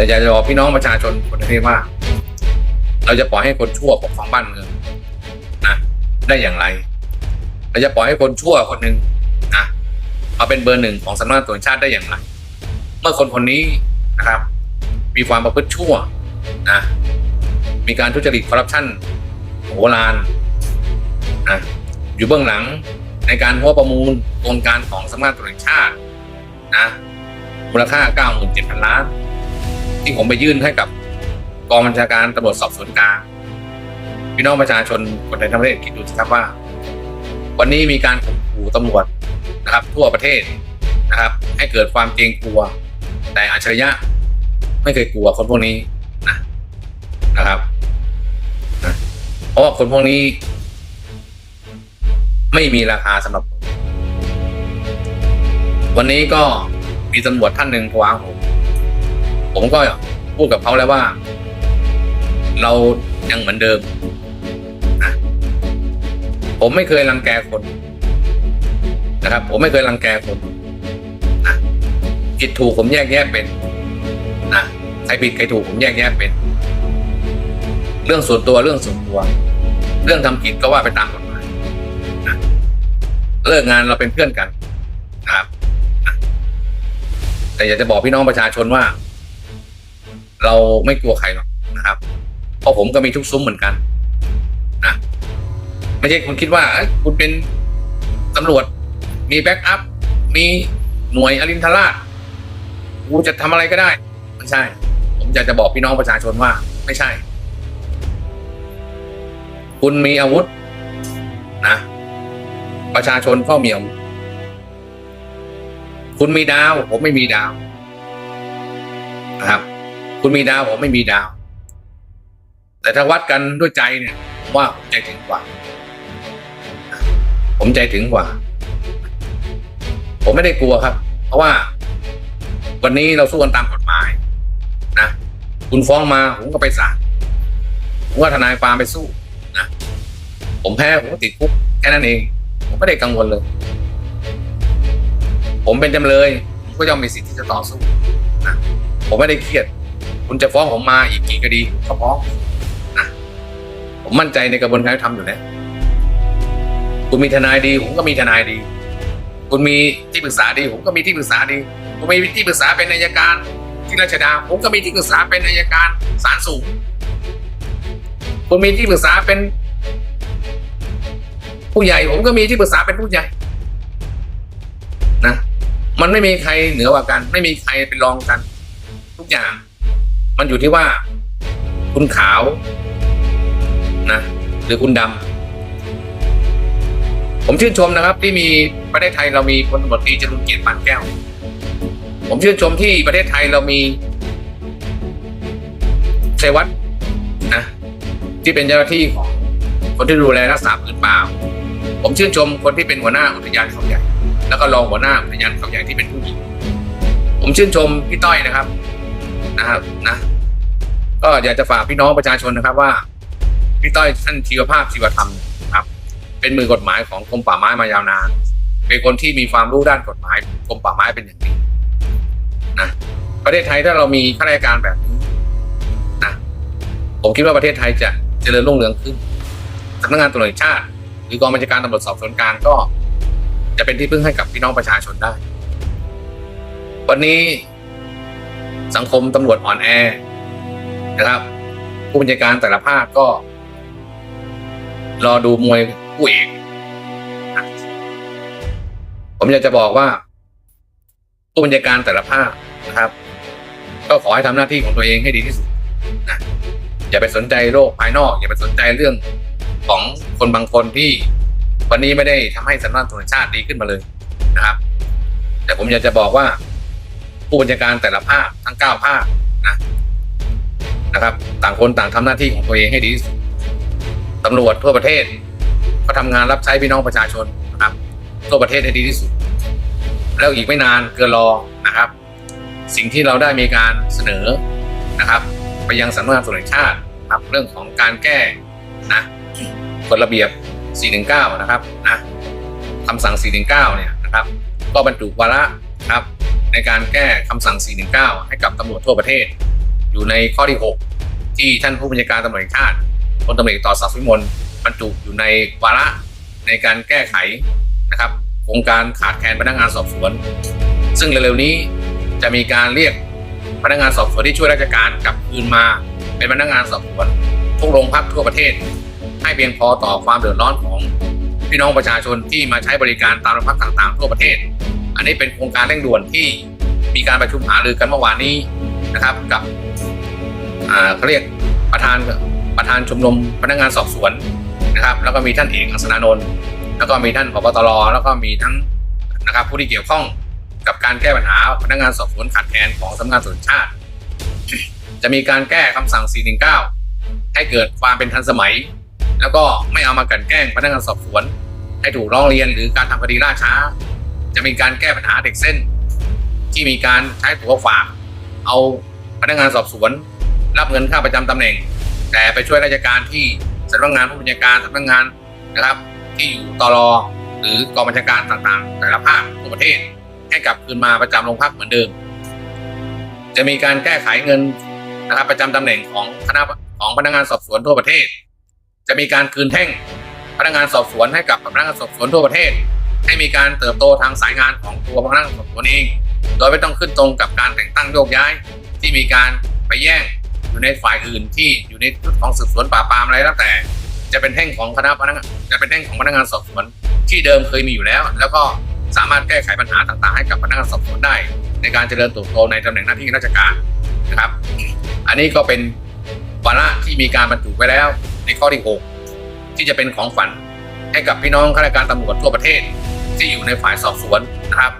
แต่อยากจะบอกพี่น้องประชาชนคนประเทศว่า เราจะปล่อยให้คนชั่วปกครองบ้านเมืองนะได้อย่างไร เราจะปล่อยให้คนชั่วคนหนึ่งนะมาเป็นเบอร์หนึ่งของสำนักงานตำรวชาติได้อย่างไร เมื่อคนคนนี้นะครับ มีความประพฤติชั่วนะมีการทุจริตคอร์รัปชันโหฬารนะอยู่เบื้องหลังในการหัวประมูลโครงการของสำนักงานตรวจชาตินะมูลค่า 97,000 ล้าน ที่ผมไปยื่นให้กับกองบัญชาการตำรวจสอบสวนกลางพี่น้องประชาชนคนไทยทั้งประเทศคิดดูสิครับว่า วันนี้มีการข่มขู่ตำรวจนะครับ ทั่วประเทศนะครับ ให้เกิดความเกรงกลัว แต่อัจฉริยะไม่เคยกลัวคนพวกนี้นะนะครับนะเพราะว่าคนพวกนี้ ไม่มีราคาสำหรับผมวันนี้ก็มีตำรวจท่านหนึ่งโทรหาผม ผมก็พูดกับเขาแล้วว่า เรายังเหมือนเดิมนะผมไม่เคยรังแกคนนะครับ ผมไม่เคยรังแกคนนะผิดถูกผมแยกแยะเป็นนะใครผิดใครถูกผมแยกแยะเป็น เรื่องส่วนตัวเรื่องส่วนตัว เรื่องทำผิดก็ว่าไปตามกฎหมายนะเลิกงานเราเป็นเพื่อนกันนะครับนะแต่อยากจะบอกพี่น้องประชาชนว่า เราไม่กลัวใครหรอกนะครับ เพราะผมก็มีทุกซุ้มเหมือนกันนะไม่ใช่คุณคิดว่าคุณเป็นตำรวจ มีแบ็กอัพ มีหน่วยอรินทราชกูจะทำอะไรก็ได้ไม่ใช่ ผมอยากจะบอกพี่น้องประชาชนว่า ไม่ใช่ คุณมีอาวุธนะ ประชาชนก็มีอาวุธคุณมีดาว ผมไม่มีดาวนะครับ คุณมีดาวผมไม่มีดาว แต่ถ้าวัดกันด้วยใจเนี่ยว่าผมใจถึงกว่า ผมใจถึงกว่า ผมไม่ได้กลัวครับ เพราะว่า วันนี้เราสู้กันตามกฎหมาย นะคุณฟ้องมาผมก็ไปศาลผมว่าทนายความไปสู้นะผมแพ้ผมก็ติดคุกแค่นั้นเอง ผมไม่ได้กังวลเลย ผมเป็นจำเลยผมก็ย่อมมีสิทธิ์ที่จะต่อสู้นะผมไม่ได้เครียด คุณจะฟ้องผมมาอีกกี่คดีก็ฟ้องนะผมมั่นใจในกระบวนการยุติธรรมอยู่แล้วคุณมีทนายดี ผมก็มีทนายดี คุณมีที่ปรึกษาดี ผมก็มีที่ปรึกษาดีผมมีที่ปรึกษาเป็นนายการที่ราชดา ผมก็มีที่ปรึกษาเป็นนายการศาลสูงคุณมีที่ปรึกษาเป็น ผู้ใหญ่ ผมก็มีที่ปรึกษาเป็นผู้ใหญ่นะมันไม่มีใครเหนือกว่ากัน ไม่มีใครเป็นรองกัน ทุกอย่าง มันอยู่ที่ว่า คุณขาวนะ หรือคุณดำผมชื่นชมนะครับ ที่มีประเทศไทยเรามีพลตำรวจตรีจรุนเกียรติปานแก้ว ผมชื่นชมที่ประเทศไทยเรามีชัยวัฒน์นะที่เป็นเจ้าหน้าที่ของคนที่ดูแลรักษาพื้นป่า ผมชื่นชมคนที่เป็นหัวหน้าอุทยานเขาใหญ่ แล้วก็รองหัวหน้าอุทยานเขาใหญ่ที่เป็นผู้หญิง ผมชื่นชมพี่ต้อยนะครับ นะครับนะ ก็อยากจะฝากพี่น้องประชาชนนะครับว่าพี่ต้อยท่านชีวภาพชีวธรรมครับ เป็นมือกฎหมายของกรมป่าไม้มายาวนานเป็นคนที่มีความรู้ด้านกฎหมายกรมป่าไม้เป็นอย่างดีนะประเทศไทยถ้าเรามีข้าราชการแบบนี้นะผมคิดว่าประเทศไทยจะเจริญรุ่งเรืองขึ้นสำนักงานตำรวจแห่งชาติ หรือกองบัญชาการตำรวจสอบสวนกลางก็ จะเป็นที่พึ่งให้กับพี่น้องประชาชนได้ วันนี้ สังคมตำรวจอ่อนแอนะครับ ผู้บัญชาการแต่ละภาคก็ รอดูมวยคู่เอกผมอยากจะบอกว่า ผู้บัญชาการแต่ละภาคนะครับ ก็ขอให้ทำหน้าที่ของตัวเองให้ดีที่สุดนะอย่าไปสนใจโลกภายนอก อย่าไปสนใจเรื่องของคนบางคนที่วันนี้ไม่ได้ทำให้สำนักงานตำรวจชาติดีขึ้นมาเลยนะครับ แต่ผมอยากจะบอกว่า ผู้บัญชาการแต่ละภาคทั้งเก้าภาคนะนะครับ ต่างคนต่างทำหน้าที่ของตัวเองให้ดีสุดตำรวจทั่วประเทศก็ทำงานรับใช้พี่น้องประชาชนนะครับทั่วประเทศให้ดีที่สุด แล้วอีกไม่นานเกินรอนะครับ สิ่งที่เราได้มีการเสนอนะครับ ไปยังสำนักงานตำรวจแห่ชาติครับเรื่องของการแก้นะกฎระเบียบ 419 นะครับนะคำสั่ง 419 เนี่ยนะครับ ก็บรรจุวาระครับ ในการแก้คำสั่ง 419 ให้กับตำรวจทั่วประเทศ อยู่ในข้อที่ 6 ที่ท่านผู้บัญชาการตำรวจแห่งชาติพลตำรวจต่อศักดิ์สุวิมลบรรจุอยู่ในวาระในการแก้ไขนะครับโครงการขาดแคลนพนักงานสอบสวน ซึ่งเร็วๆนี้จะมีการเรียกพนักงานสอบสวนที่ช่วยราชการกลับคืนมาเป็นพนักงานสอบสวนทุกโรงพักทั่วประเทศ ให้เพียงพอต่อความเดือดร้อนของพี่น้องประชาชนที่มาใช้บริการตามโรงพักต่างๆ ทั่วประเทศ อันนี้เป็นโครงการเร่งด่วนที่มีการประชุมหารือกันเมื่อวานนี้นะครับ กับเขาเรียกประธานประธานชมรมพนักงานสอบสวนนะครับ แล้วก็มีท่านเอกอัศนานนท์แล้วก็มีท่านผบตรแล้วก็มีทั้งนะครับผู้ที่เกี่ยวข้องกับการแก้ปัญหาพนักงานสอบสวนขาดแคลนของสำนักงานตำรวจแห่งชาติ จะมีการแก้คำสั่ง 419 ให้เกิดความเป็นทันสมัย แล้วก็ไม่เอามากันแกล้งพนักงานสอบสวน ให้ถูกร้องเรียนหรือการทำคดีล่าช้า จะมีการแก้ปัญหาเด็กเส้น ที่มีการใช้ตัวฝาก เอาพนักงานสอบสวน รับเงินค่าประจำตำแหน่ง แต่ไปช่วยราชการที่สำนักงานผู้บัญชาการสำนักงานนะครับ ที่อยู่ตรอหรือกองบัญชาการต่างๆ แต่ละภาคทั่วประเทศให้กลับคืนมาประจำโรงพักเหมือนเดิม จะมีการแก้ไขเงินนะครับประจำตำแหน่งของคณะของพนักงานสอบสวนทั่วประเทศ จะมีการคืนแท่งพนักงานสอบสวนให้กับพนักงานสอบสวนทั่วประเทศ ให้มีการเติบโตทางสายงานของตัวพนักงานสอบสวนเอง โดยไม่ต้องขึ้นตรงกับการแต่งตั้งโยกย้าย ที่มีการไปแย่งอยู่ในฝ่ายอื่นที่อยู่ในชุดของสืบสวนปราปรามอะไรแล้วแต่ จะเป็นแท่งของคณะพนักงานจะเป็นแท่งของพนักงานสอบสวนที่เดิมเคยมีอยู่แล้ว แล้วก็สามารถแก้ไขปัญหาต่างๆ ให้กับพนักงานสอบสวนได้ ในการเจริญเติบโตในตำแหน่งหน้าที่ราชการนะครับ อันนี้ก็เป็นวาระที่มีการบรรจุไว้แล้วในข้อที่ 6 ที่จะเป็นของฝันให้กับพี่น้องข้าราชการตำรวจทั่วประเทศ ที่อยู่ในฝ่ายสอบสวนนะครับ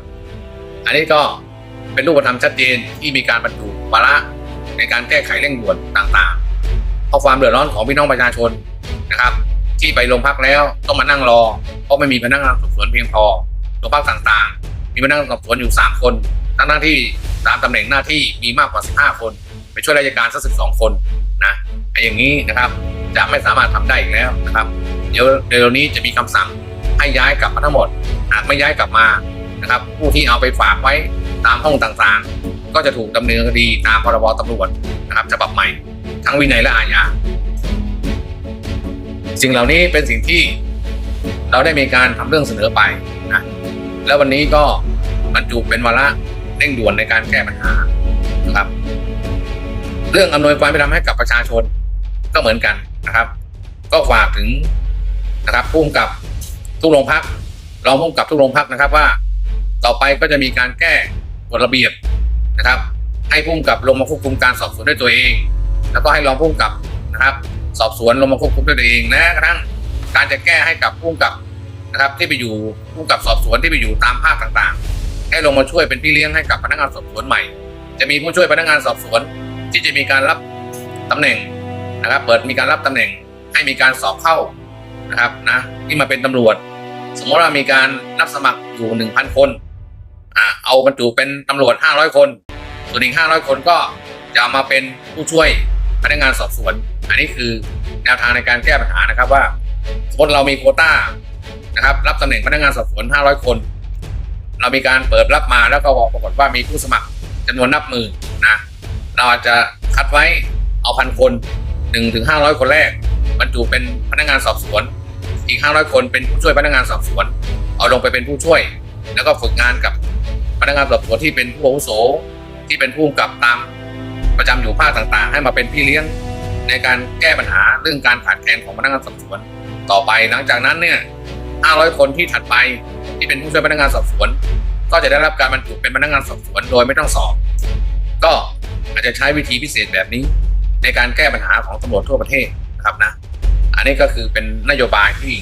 อันนี้ก็เป็นรูปธรรมชัดเจนที่มีการบรรจุวาระในการแก้ไขเร่งด่วนต่างๆเพราะความเดือดร้อนของพี่น้องประชาชนนะครับ ที่ไปโรงพักแล้วต้องมานั่งรอ เพราะไม่มีพนักงานสอบสวนเพียงพอโรงพักต่างๆ มีพนักงานสอบสวนอยู่ 3 คนทั้งหน้าที่ตามตำแหน่งหน้าที่มีมากกว่า 15 คน ไปช่วยราชการสัก12คนนะไอ้อย่างนี้นะครับจะไม่สามารถทำได้อีกแล้วนะครับ เดี๋ยวเร็วนี้จะมีคำสั่งให้ย้ายกลับมาทั้งหมด หากไม่ย้ายกลับมานะครับ ผู้ที่เอาไปฝากไว้ตามห้องต่างๆ ก็จะถูกดำเนินคดีตามพรบตำรวจนะครับฉบับใหม่ ทั้งวินัยและอาญาสิ่งเหล่านี้เป็นสิ่งที่เราได้มีการทำเรื่องเสนอไปนะแล้ววันนี้ก็บรรจุเป็นวาระเร่งด่วนในการแก้ปัญหานะครับ เรื่องอำนวยความเป็นธรรมให้กับประชาชนก็เหมือนกันนะครับ ก็ฝากถึงนะครับผู้กำกับทุกโรงพัก รองผู้กับทุกโรงพักนะครับว่า ต่อไปก็จะมีการแก้กฎระเบียบนะครับ ให้ผู้กำกับลงมาควบคุมการสอบสวนด้วยตัวเอง แล้วก็ให้รองผู้กำกับนะครับ สอบสวนลงมาควบคุมด้วยตัวเองแม้กระทั่งการจะแก้ให้กับผู้กำกับนะครับ ที่ไปอยู่ผู้กำกับสอบสวนที่ไปอยู่ตามภาคต่างๆ ให้ลงมาช่วยเป็นพี่เลี้ยงให้กับพนักงานสอบสวนใหม่ จะมีผู้ช่วยพนักงานสอบสวน ที่จะมีการรับตำแหน่งนะครับ เปิดมีการรับตำแหน่ง ให้มีการสอบเข้านะครับนะที่มาเป็นตำรวจ สมมติว่ามีการรับสมัครอยู่หนึ่งพันคนอ่าเอาบรรจุเป็นตำรวจห้าร้อยคน ส่วนอีกห้าร้อยคนก็จะมาเป็นผู้ช่วยพนักงานสอบสวน อันนี้คือแนวทางในการแก้ปัญหานะครับว่า สมมติเรามีโควต้านะครับ รับตำแหน่งพนักงานสอบสวนห้าร้อยคน เรามีการเปิดรับมาแล้วก็บอกปรากฏว่ามีผู้สมัครจำนวนนับหมื่นนะเราอาจจะคัดไว้เอาพันคนหนึ่งถึงห้าร้อยคนแรกบรรจุเป็นพนักงานสอบสวน อีกห้าร้อยคนเป็นผู้ช่วยพนักงานสอบสวน เอาลงไปเป็นผู้ช่วย แล้วก็ฝึกงานกับพนักงานสอบสวนที่เป็นผู้อาวุโสที่เป็นผู้กำกับตามประจำอยู่ภาคต่างๆ ให้มาเป็นพี่เลี้ยงในการแก้ปัญหาเรื่องการขาดแคลนของพนักงานสอบสวน ต่อไปหลังจากนั้นเนี่ย 500 คนที่ถัดไปที่เป็นผู้ช่วยพนักงานสอบสวน ก็จะได้รับการบรรจุเป็นพนักงานสอบสวนโดยไม่ต้องสอบ ก็อาจจะใช้วิธีพิเศษแบบนี้ ในการแก้ปัญหาของตำรวจทั่วประเทศนะครับนะ อันนี้ก็คือเป็นนโยบายที่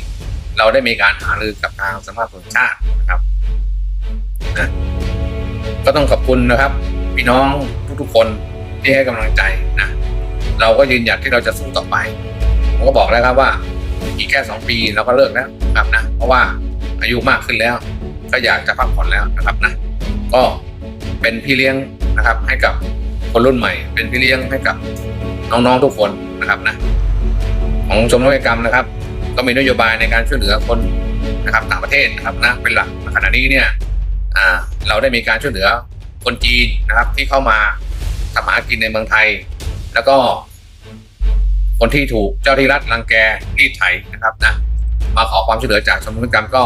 เราได้มีการหารือกับทางสภาตำรวจแห่งชาตินะครับนะก็ต้องขอบคุณนะครับ พี่น้องทุกๆคนที่ให้กำลังใจนะเราก็ยืนหยัดที่เราจะสู้ต่อไป ผมก็บอกแล้วครับว่า อีกแค่สองปีเราก็เลิกแล้วครับนะ เพราะว่าอายุมากขึ้นแล้ว ก็อยากจะพักผ่อนแล้วนะครับนะ ก็เป็นพี่เลี้ยงนะครับ ให้กับคนรุ่นใหม่ เป็นพี่เลี้ยงให้กับน้องๆทุกคนนะครับนะ ของชมรมกิจกรรมนะครับ ก็มีนโยบายในการช่วยเหลือคนนะครับต่างประเทศนะครับนะเป็นหลักขณะนี้เนี่ยเราได้มีการช่วยเหลือคนจีนนะครับ ที่เข้ามาทำหากินในเมืองไทย แล้วก็ คนที่ถูกเจ้าที่รัฐรังแกรีดไถนะครับนะมาขอความช่วยเหลือจากชมรมกิจกรรมก็